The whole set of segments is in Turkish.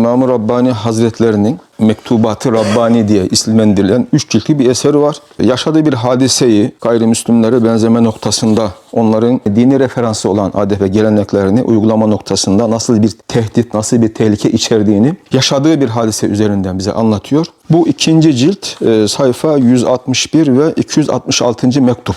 İmam-ı Rabbani Hazretlerinin Mektubat-ı Rabbani diye isimlendirilen üç ciltli bir eseri var. Yaşadığı bir hadiseyi gayrimüslimlere benzeme noktasında onların dini referansı olan adet ve geleneklerini uygulama noktasında nasıl bir tehdit, nasıl bir tehlike içerdiğini yaşadığı bir hadise üzerinden bize anlatıyor. Bu ikinci cilt e, sayfa 161 ve 266. mektup.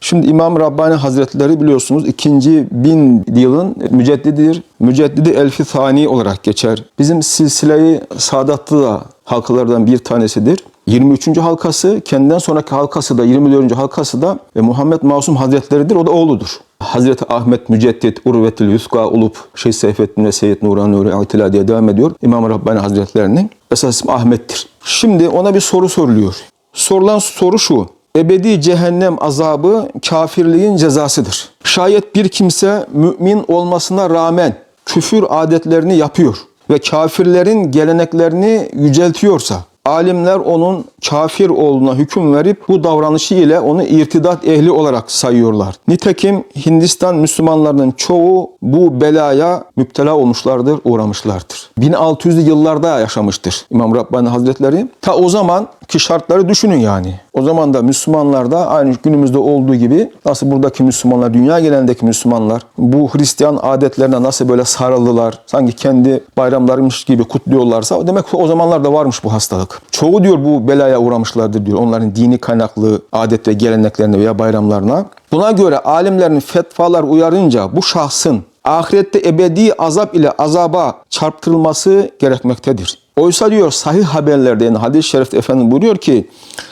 Şimdi İmam Rabbani Hazretleri biliyorsunuz ikinci bin yılın müceddididir. Müceddidi Elfi Thani olarak geçer. Bizim silsile-i Sadatlı da halkalardan bir tanesidir. 23. halkası, kendinden sonraki halkası da 24. halkası da e, Muhammed Masum Hazretleri'dir. O da oğludur. Hazreti Ahmet Müceddit Urvetül Yuska olup Şeyh Seyfettin ve Seyyid Nuran Nuri Atila diye devam ediyor. İmam Rabbani Hazretlerinin esas ismi Ahmet'tir. Şimdi ona bir soru soruluyor. Sorulan soru şu. Ebedi cehennem azabı kafirliğin cezasıdır. Şayet bir kimse mümin olmasına rağmen küfür adetlerini yapıyor ve kafirlerin geleneklerini yüceltiyorsa, alimler onun kafir olduğuna hüküm verip bu davranışı ile onu irtidat ehli olarak sayıyorlar. Nitekim Hindistan Müslümanlarının çoğu bu belaya müptela olmuşlardır, uğramışlardır. 1600'lü yıllarda yaşamıştır İmam Rabbani Hazretleri. Ta o zaman ki şartları düşünün yani. O zaman da Müslümanlar da aynı günümüzde olduğu gibi nasıl buradaki Müslümanlar, dünya genelindeki Müslümanlar bu Hristiyan adetlerine nasıl böyle sarıldılar, sanki kendi bayramlarıymış gibi kutluyorlarsa demek ki o zamanlar da varmış bu hastalık. Çoğu diyor bu belaya uğramışlardır diyor. Onların dini kaynaklı adet ve geleneklerine veya bayramlarına. Buna göre alimlerin fetvalar uyarınca bu şahsın ahirette ebedi azap ile azaba çarptırılması gerekmektedir. Oysa diyor sahih haberlerde yani hadis-i şerifte Efendimiz buyuruyor ki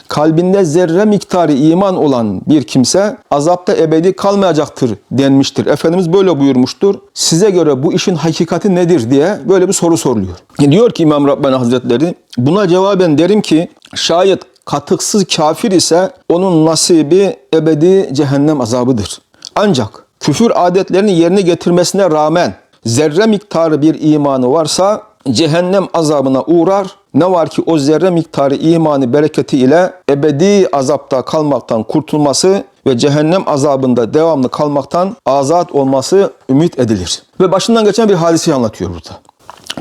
kalbinde zerre miktarı iman olan bir kimse azapta ebedi kalmayacaktır denmiştir. Efendimiz böyle buyurmuştur. Size göre bu işin hakikati nedir diye böyle bir soru soruluyor. Diyor ki İmam Rabbani Hazretleri buna cevaben derim ki şayet katıksız kafir ise onun nasibi ebedi cehennem azabıdır. Ancak küfür adetlerini yerine getirmesine rağmen zerre miktarı bir imanı varsa cehennem azabına uğrar. Ne var ki o zerre miktarı imanı bereketi ile ebedi azapta kalmaktan kurtulması ve cehennem azabında devamlı kalmaktan azat olması ümit edilir. Ve başından geçen bir hadiseyi anlatıyor burada.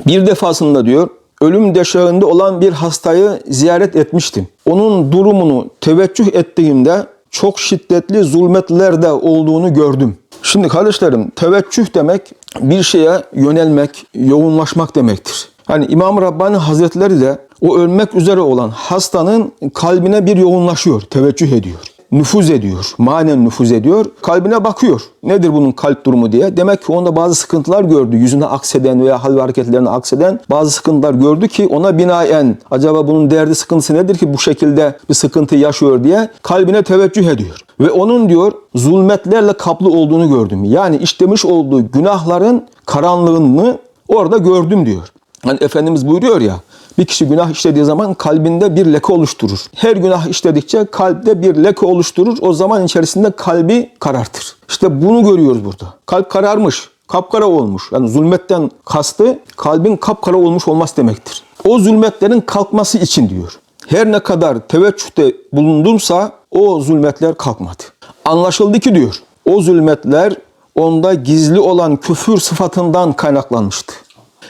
Bir defasında diyor ölüm döşeğinde olan bir hastayı ziyaret etmiştim. Onun durumunu teveccüh ettiğimde çok şiddetli zulmetlerde olduğunu gördüm. Şimdi kardeşlerim teveccüh demek bir şeye yönelmek, yoğunlaşmak demektir. Hani İmam Rabbani Hazretleri de o ölmek üzere olan hastanın kalbine bir yoğunlaşıyor, teveccüh ediyor. Nüfuz ediyor, manen nüfuz ediyor. Kalbine bakıyor. Nedir bunun kalp durumu diye. Demek ki onda bazı sıkıntılar gördü. Yüzüne akseden veya hal ve hareketlerine akseden bazı sıkıntılar gördü ki ona binaen acaba bunun derdi sıkıntısı nedir ki bu şekilde bir sıkıntı yaşıyor diye kalbine teveccüh ediyor. Ve onun diyor zulmetlerle kaplı olduğunu gördüm. Yani işlemiş olduğu günahların karanlığını orada gördüm diyor. Hani Efendimiz buyuruyor ya bir kişi günah işlediği zaman kalbinde bir leke oluşturur. Her günah işledikçe kalpte bir leke oluşturur. O zaman içerisinde kalbi karartır. İşte bunu görüyoruz burada. Kalp kararmış, kapkara olmuş. Yani zulmetten kastı kalbin kapkara olmuş olması demektir. O zulmetlerin kalkması için diyor. Her ne kadar teveccühte bulundumsa o zulmetler kalkmadı. Anlaşıldı ki diyor o zulmetler onda gizli olan küfür sıfatından kaynaklanmıştı.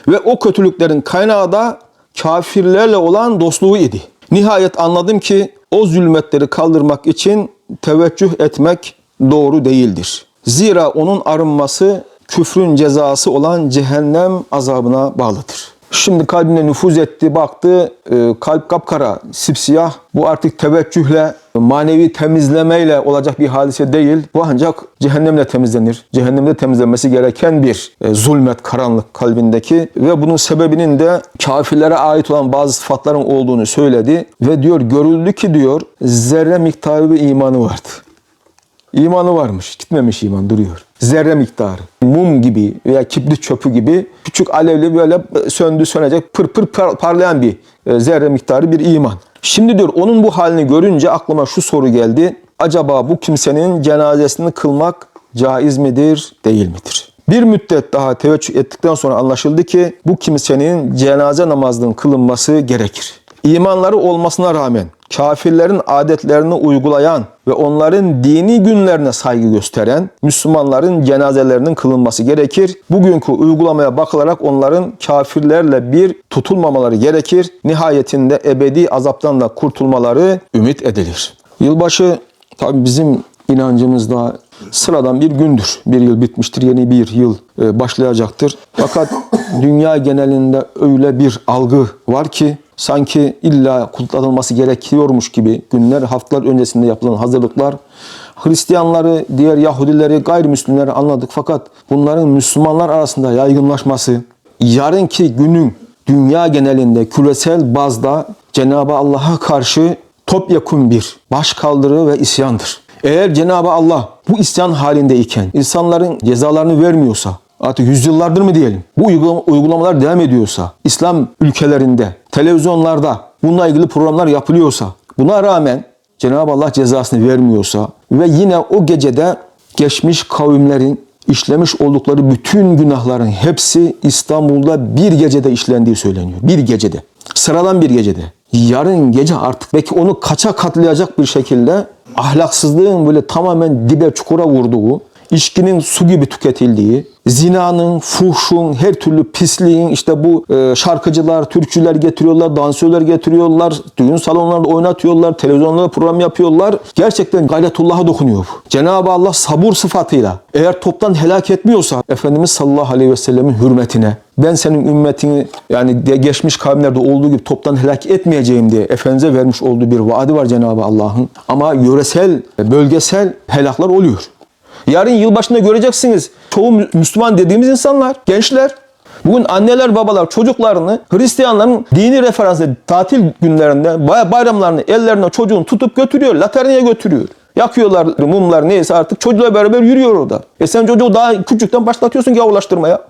Ve o kötülüklerin kaynağı da kafirlerle olan dostluğu idi. Nihayet anladım ki o zulmetleri kaldırmak için teveccüh etmek doğru değildir. Zira onun arınması küfrün cezası olan cehennem azabına bağlıdır. Şimdi kalbine nüfuz etti, baktı, e, kalp kapkara, sipsiyah. Bu artık teveccühle, manevi temizlemeyle olacak bir hadise değil. Bu ancak cehennemle temizlenir. Cehennemde temizlenmesi gereken bir e, zulmet, karanlık kalbindeki ve bunun sebebinin de kafirlere ait olan bazı sıfatların olduğunu söyledi ve diyor görüldü ki diyor zerre miktarı bir imanı vardı. İmanı varmış, gitmemiş iman duruyor. Zerre miktarı. Mum gibi veya kibrit çöpü gibi küçük alevli böyle söndü sönecek pır pır par- parlayan bir e, zerre miktarı bir iman. Şimdi diyor onun bu halini görünce aklıma şu soru geldi. Acaba bu kimsenin cenazesini kılmak caiz midir, değil midir? Bir müddet daha teveccüh ettikten sonra anlaşıldı ki bu kimsenin cenaze namazının kılınması gerekir. imanları olmasına rağmen kafirlerin adetlerini uygulayan ve onların dini günlerine saygı gösteren Müslümanların cenazelerinin kılınması gerekir. Bugünkü uygulamaya bakılarak onların kafirlerle bir tutulmamaları gerekir. Nihayetinde ebedi azaptan da kurtulmaları ümit edilir. Yılbaşı tabi bizim inancımızda sıradan bir gündür. Bir yıl bitmiştir, yeni bir yıl e, başlayacaktır. Fakat dünya genelinde öyle bir algı var ki sanki illa kutlanılması gerekiyormuş gibi günler, haftalar öncesinde yapılan hazırlıklar Hristiyanları, diğer Yahudileri, gayrimüslimleri anladık. Fakat bunların Müslümanlar arasında yaygınlaşması, yarınki günün dünya genelinde küresel bazda Cenab-ı Allah'a karşı topyekun bir başkaldırı ve isyandır. Eğer Cenab-ı Allah bu isyan halindeyken insanların cezalarını vermiyorsa, artık yüzyıllardır mı diyelim, bu uygulama- uygulamalar devam ediyorsa, İslam ülkelerinde, televizyonlarda bununla ilgili programlar yapılıyorsa, buna rağmen Cenab-ı Allah cezasını vermiyorsa ve yine o gecede geçmiş kavimlerin işlemiş oldukları bütün günahların hepsi İstanbul'da bir gecede işlendiği söyleniyor. Bir gecede. Sıradan bir gecede. Yarın gece artık belki onu kaça katlayacak bir şekilde ahlaksızlığın böyle tamamen dibe çukura vurduğu, içkinin su gibi tüketildiği, zinanın, fuhşun, her türlü pisliğin işte bu e, şarkıcılar, türkücüler getiriyorlar, dansözler getiriyorlar, düğün salonlarında oynatıyorlar, televizyonlarda program yapıyorlar. Gerçekten gayretullah'a dokunuyor. Cenab-ı Allah sabır sıfatıyla eğer toptan helak etmiyorsa Efendimiz sallallahu aleyhi ve sellemin hürmetine ben senin ümmetini yani geçmiş kavimlerde olduğu gibi toptan helak etmeyeceğim diye Efendimiz'e vermiş olduğu bir vaadi var Cenab-ı Allah'ın. Ama yöresel, bölgesel helaklar oluyor. Yarın yılbaşında göreceksiniz. Çoğu Mü- Müslüman dediğimiz insanlar, gençler. Bugün anneler, babalar çocuklarını Hristiyanların dini referanslı tatil günlerinde bay- bayramlarını ellerine çocuğun tutup götürüyor. Laterneye götürüyor. Yakıyorlar mumlar neyse artık çocuğuyla beraber yürüyor orada. E sen çocuğu daha küçükten başlatıyorsun gavurlaştırmaya.